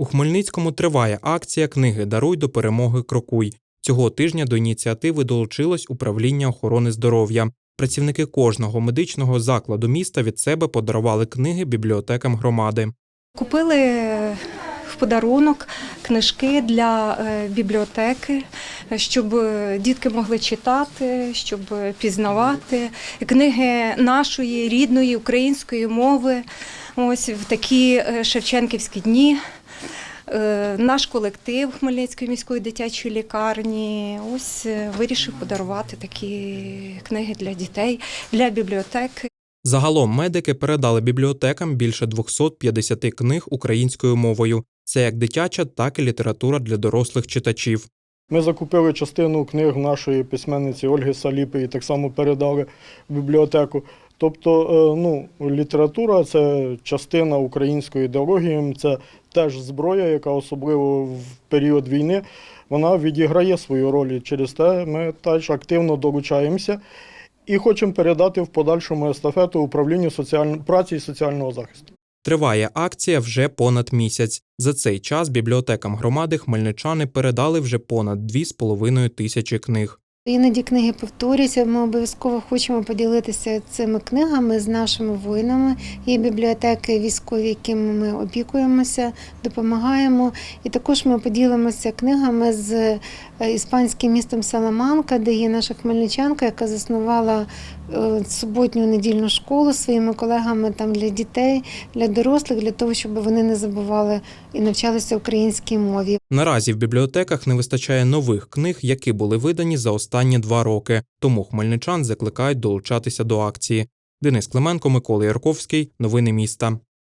У Хмельницькому триває акція книги Даруй до перемоги крокуй. Цього тижня до ініціативи долучилось управління охорони здоров'я. Працівники кожного медичного закладу міста від себе подарували книги бібліотекам громади. Купили в подарунок книжки для е, бібліотеки, щоб е, дітки могли читати, щоб пізнавати книги нашої рідної української мови. Ось в такі е, шевченківські дні. Е, Наш колектив Хмельницької міської дитячої лікарні ось е, вирішив подарувати такі книги для дітей, для бібліотеки. Загалом медики передали бібліотекам більше 250 книг українською мовою. Це як дитяча, так і література для дорослих читачів. Ми закупили частину книг нашої письменниці Ольги Саліпи і так само передали в бібліотеку. Тобто, е, ну, література це частина української ідеології, це теж зброя, яка особливо в період війни вона відіграє свою роль. І через те ми теж активно долучаємося і хочемо передати в подальшому естафету управлінню соціаль... праці і соціального захисту. Триває акція вже понад місяць. За цей час бібліотекам громади хмельничани передали вже понад 2,5 тисячі книг. Іноді книги повторюються. Ми обов'язково хочемо поділитися цими книгами з нашими воїнами. Є бібліотеки військові, якими ми опікуємося, допомагаємо. І також ми поділимося книгами з е, іспанським містом Саламанка, де є наша хмельничанка, яка заснувала е, суботню недільну школу своїми колегами там для дітей, для дорослих, для того, щоб вони не забували і навчалися українській мові. Наразі в бібліотеках не вистачає нових книг, які були видані за останні два роки. Тому хмельничан закликають долучатися до акції. Денис Клименко, Микола Ярковський. Новини міста.